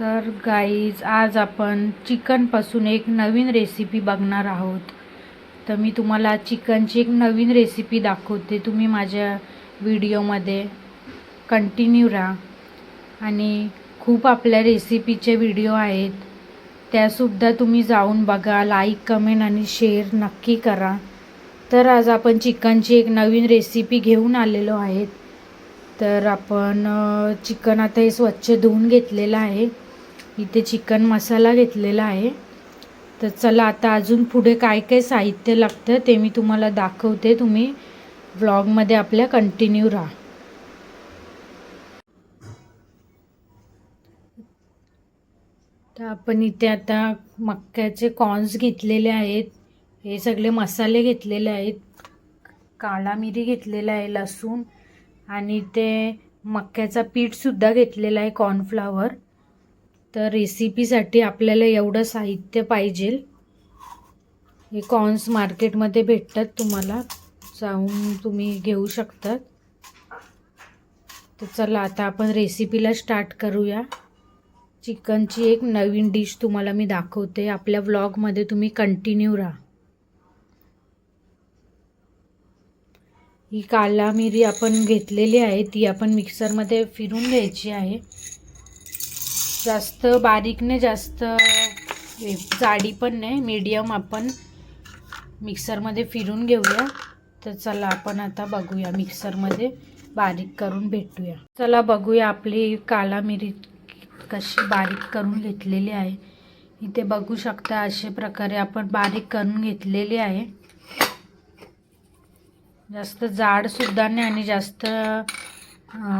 तर गाईज आज आपण चिकनपासून एक नवीन रेसिपी बघणार आहोत. तर मी तुम्हाला चिकनची एक नवीन रेसिपी दाखवते. तुम्ही माझ्या व्हिडिओमध्ये कंटिन्यू राहा. आणि खूप आपल्या रेसिपीचे व्हिडिओ आहेत. त्यासुद्धा तुम्ही जाऊन बघा लाईक कमेंट आणि शेअर नक्की करा. तर आज आपण चिकनची एक नवीन रेसिपी घेऊन आलेलो आहेत. तर आपण चिकन आता हे स्वच्छ धुवून घेतलेलं आहे. इथे चिकन मसाला घेतलेला आहे. तर चला आता अजून पुढे काय काय साहित्य लागतं ते मी तुम्हाला दाखवते. तुम्ही व्लॉगमध्ये आपल्या कंटिन्यू राहा. तर आपण इथे आता मक्याचे कॉर्न्स घेतलेले आहेत. हे सगळे मसाले घेतलेले आहेत. काळा मिरी घेतलेला आहे लसूण आणि ते मक्याचा पीठसुद्धा घेतलेला आहे कॉर्नफ्लावर तर रेसिपीसाठी आपल्याला एवढं साहित्य पाहिजे हे कॉर्न्स मार्केटमध्ये भेटतात तुम्हाला. जाऊन तुम्ही घेऊ शकतात. तर चला आता आपण रेसिपीला स्टार्ट करूया. चिकनची एक नवीन डिश तुम्हाला मी दाखवते. आपल्या व्लॉगमध्ये तुम्ही कंटिन्यू राहा. ही काला मिरी आपण घेतलेली आहे ती आपण मिक्सरमध्ये फिरून घ्यायची आहे. जास्त बारीक नाही जास्त हे जाडी पण नाही मीडियम आपण मिक्सरमध्ये फिरून घेऊया. तर चला आपण आता बघूया मिक्सरमध्ये बारीक करून भेटूया. चला बघूया आपली काला मिरी कशी बारीक करून घेतलेली आहे. इथे बघू शकता अशा प्रकारे आपण बारीक करून घेतलेली आहे. जास्त जाडसुद्धा नाही आणि जास्त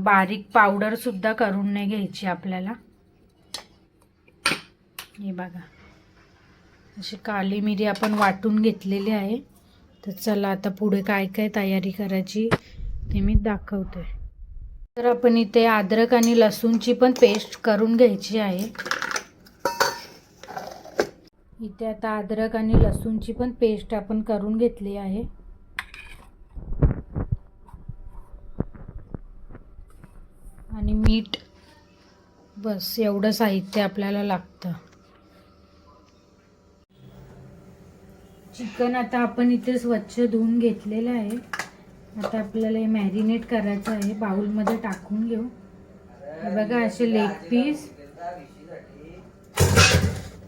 बारीक पावडरसुद्धा करून नाही घ्यायची आपल्याला. हे बघा. अशी काली मिरी आपण वाटून घेतलेली आहे. तर चला आता पुढे काय काय तयारी करायची ते मी दाखवते. तर आपण इथे अद्रक आणि लसूणची पण पेस्ट करून घ्यायची आहे. इथे आता अद्रक आणि लसूणची पण पेस्ट आपण करून घेतली आहे. आणि मीठ बस एवढं साहित्य आपल्याला लागतं. चिकन आता आपण इथे स्वच्छ धुवून घेतलेलं आहे. आता आपल्याला हे मॅरिनेट करायचं आहे. बाउलमध्ये टाकून घेऊ. बघा असे लेग पीस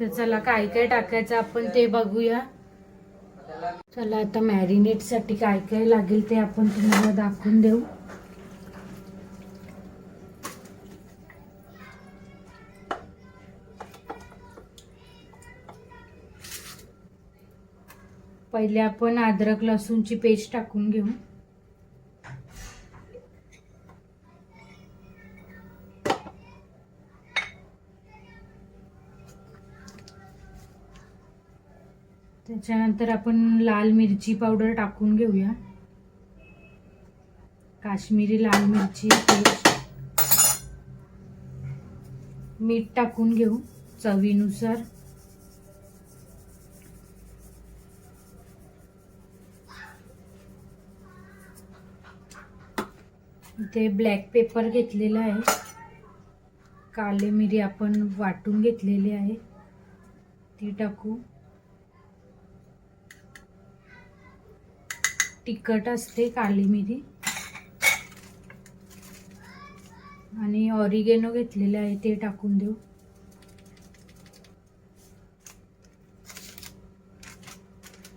तर चला काय काय टाकायचं आपण ते बघूया. चला आता मॅरिनेटसाठी काय काय लागेल ते आपण तुम्हाला दाखवून देऊ. पहिले आपण अद्रक लसूणची पेस्ट टाकून घेऊ. त्याच्यानंतर आपण लाल मिरची पावडर टाकून घेऊया. काश्मीरी लाल मिरची पेस्ट. मीठ टाकून घेऊ चवीनुसार. इथे ब्लॅक पेपर घेतलेला आहे. काले मिरी आपण वाटून घेतलेली आहे. ती टाकू. तिखट असते काली मिरी. आणि ऑरिगेनो घेतलेले आहे ते टाकून देऊ.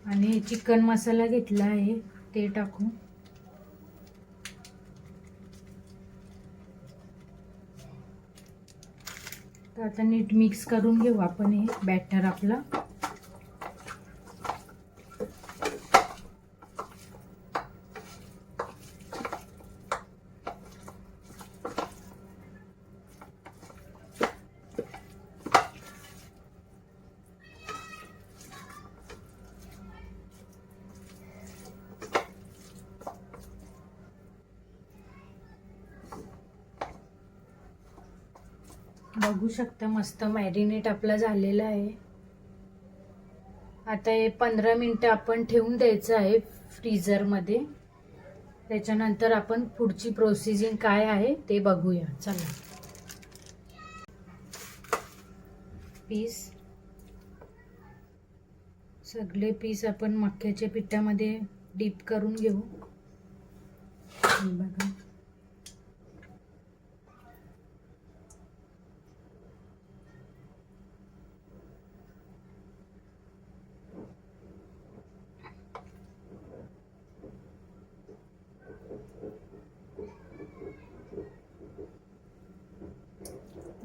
आणि चिकन मसाला घेतला आहे ते टाकू तर आता नीट मिक्स करून घेऊ आपण हे बॅटर आपलं बघू शकता. मस्त मॅरिनेट आपला झालेला आहे. आता हे पंधरा मिनटं आपण ठेवून द्यायचं आहे फ्रीजरमध्ये त्याच्यानंतर आपण पुढची प्रोसिजिंग काय आहे ते बघूया. चला. पीस सगळे पीस आपण मक्याच्या पिठामध्ये डीप करून घेऊ. बघा.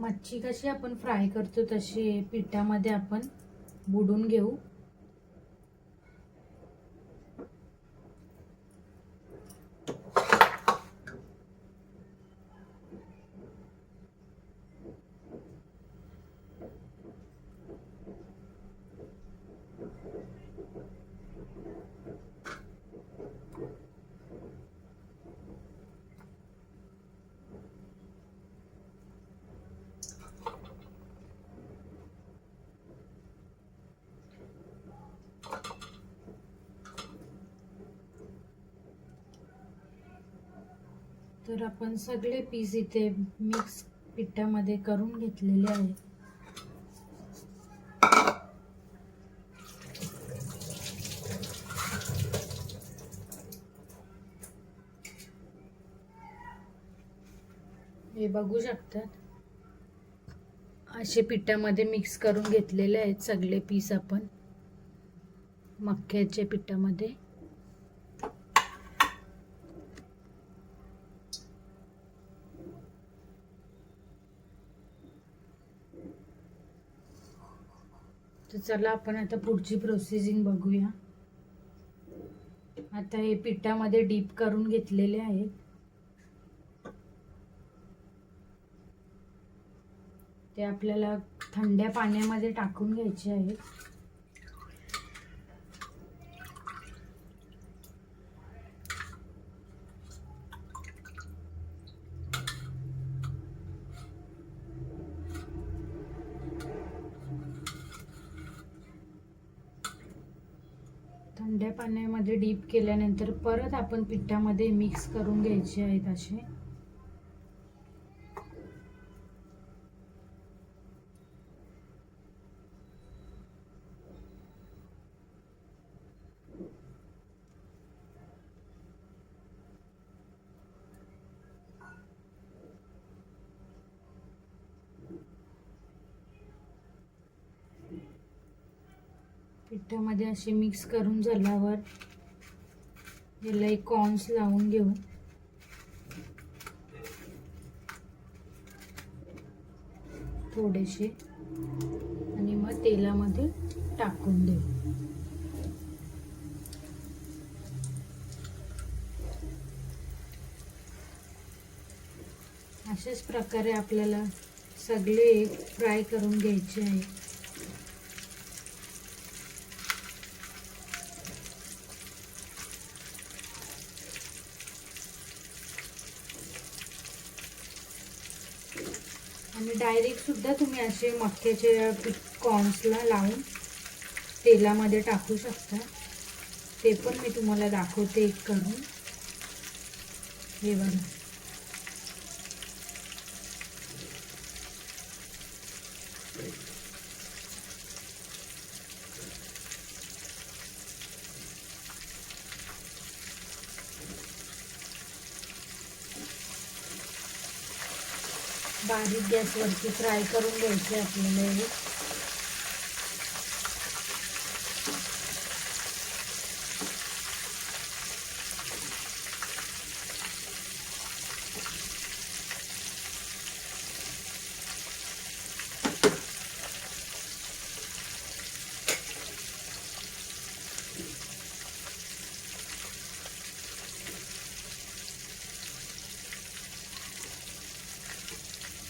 मच्छी कशी आपण फ्राय करतो तशी पिठामध्ये आपण बुडून घेऊ. तर आपण सगळे पीस इथे मिक्स पिठामध्ये करून घेतलेले आहे हे बघू शकतात? असे पिठामध्ये मिक्स करून घेतलेले आहेत सगळे पीस आपण. मक्याच्या पिठामध्ये. तर चला आपण आता पुढची प्रोसेसिंग बघूया. आता हे पिठामध्ये डीप करून घेतलेले आहेत. ते आपल्याला थंड्या पाण्यामध्ये टाकून घ्यायचे आहेत. थंड्या पाण्यामध्ये डीप केल्यानंतर परत आपण पिठामध्ये मिक्स करून घ्यायचे आहेत असे. पिठामध्ये असे मिक्स करून झाल्यावर याला एक कॉर्न्स लावून घेऊ. थोडेसे. आणि मग तेलामध्ये टाकून देऊ. अशाच प्रकारे आपल्याला सगळे फ्राय करून घ्यायचे आहे. डायरेक्टसुद्धा डायरेक्ट सुद्धा तुम्ही असे मक्याचे कॉर्न्सला लावून तेलामध्ये टाकू शकता. ते पण मी तुम्हाला दाखवते एक करून. हे बघा. बारीक गॅसवरती फ्राय करून घ्यायचे आपल्याला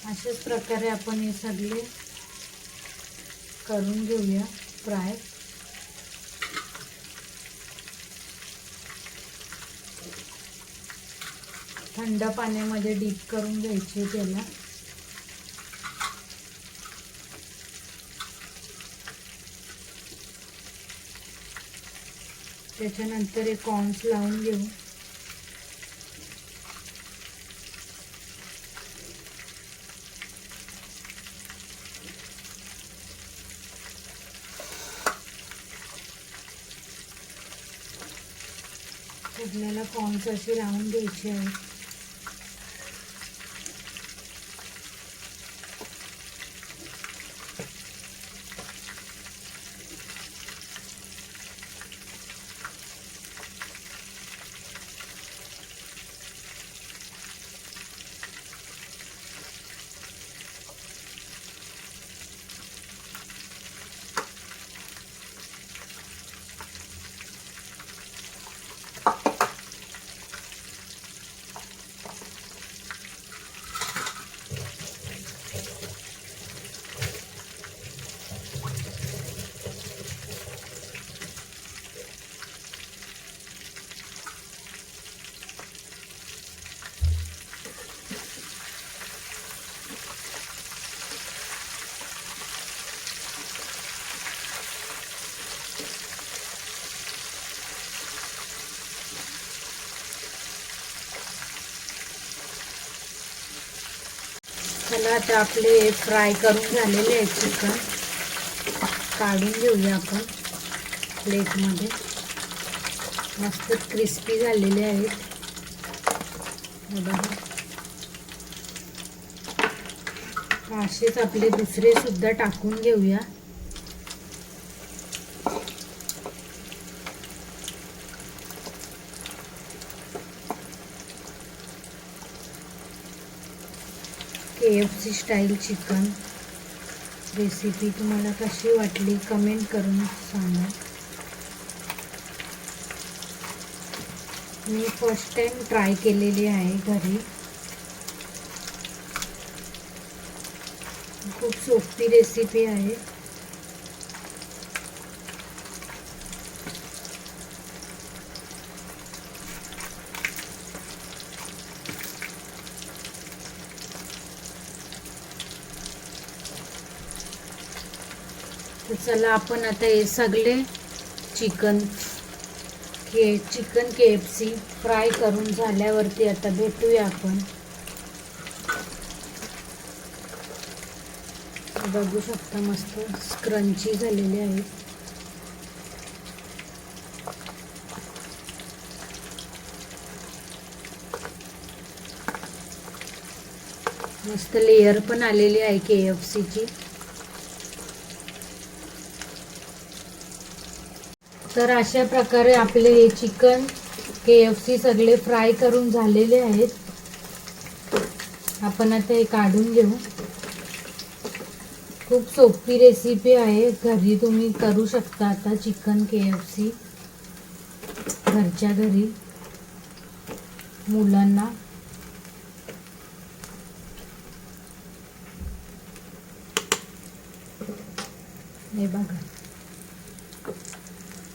अशाच प्रकारे आपण हे सगळे करून घेऊया फ्राय. थंड पाण्यामध्ये डीप करून घ्यायचे त्याला. त्याच्यानंतर हे कॉर्न्स लावून घेऊ. आपल्याला पॉन्स असे लावून द्यायची आहेत. चला आता आपले फ्राय करून झालेले आहे चिकन. काढून घेऊया आपण प्लेटमध्ये. मस्त क्रिस्पी झालेले आहेत. बघा. असेच आपले दुसरे सुद्धा टाकून घेऊया. देसी स्टाईल चिकन रेसिपी तुम्हाला कशी वाटली कमेंट करून सांगा. मी फर्स्ट टाइम ट्राय केलेली आहे घरी. खूप सोपी रेसिपी आहे. चला आपण आता हे सगळे chicken K chicken K F C fry करून झाल्यावरती आता भेटूया आपण. बघू शकता मस्त स्क्रंची झालेले आहे. मस्त लेयर पण आलेली आहे के एफ सीची तर अशा प्रकारे आपले हे चिकन के एफ सी सगळे फ्राय करून झालेले आहेत. आपण आता हे काढून घेऊ. खूप सोपी रेसिपी आहे. घरी तुम्ही करू शकता आता चिकन के एफ सी घरच्या घरी मुलांना. हे बघा.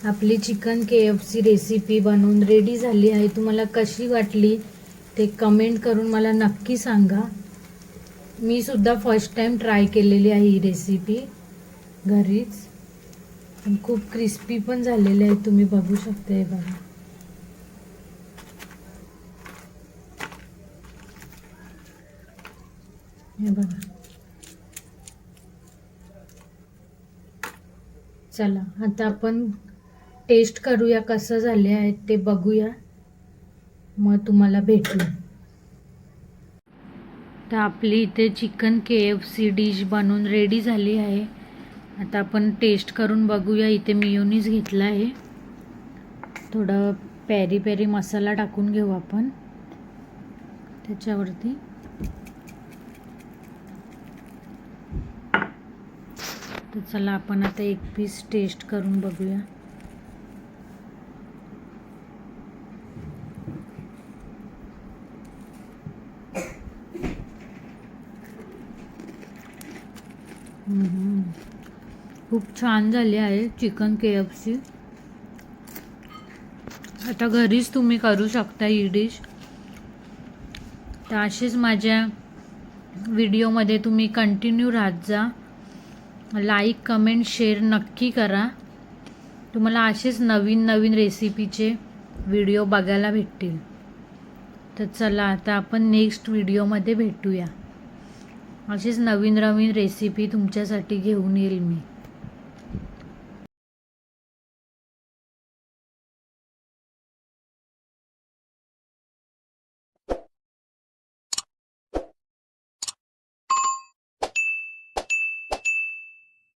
आपली chicken K F C recipe बनवून रेडी झाली आहे. तुम्हाला कशी वाटली ते कमेंट करून मला नक्की सांगा. मी सुद्धा फर्स्ट टाइम ट्राय केलेली आहे ही रेसिपी घरीच. पण खूप क्रिस्पी पण झालेली आहे. तुम्ही बघू शकता हे बघा. हे बघा. चला आता आपण टेस्ट करूया कसं झाले आहेत ते बघूया. मग तुम्हाला भेटू. तर आपली इथे chicken K F C dish बनवून रेडी झाली आहे. आता आपण टेस्ट करून बघूया. इथे मियोनीज घेतला आहे. थोडं पॅरी पॅरी मसाला टाकून घेऊ आपण. त्याच्यावरती. तर चला आपण आता एक पीस टेस्ट करून बघूया. खूप छान झाली आहे चिकन के एफ सी. आता घरीच तुम्ही करू शकता ही डिश. तर अशीच माझ्या व्हिडिओमध्ये तुम्ही कंटिन्यू राहत जा. लाईक कमेंट शेअर नक्की करा. तुम्हाला असेच नवीन नवीन रेसिपीचे व्हिडिओ बघायला भेटतील. तर चला आता आपण नेक्स्ट व्हिडिओमध्ये भेटूया. अशीच नवीन नवीन रेसिपी तुमच्यासाठी घेऊन येईल मी.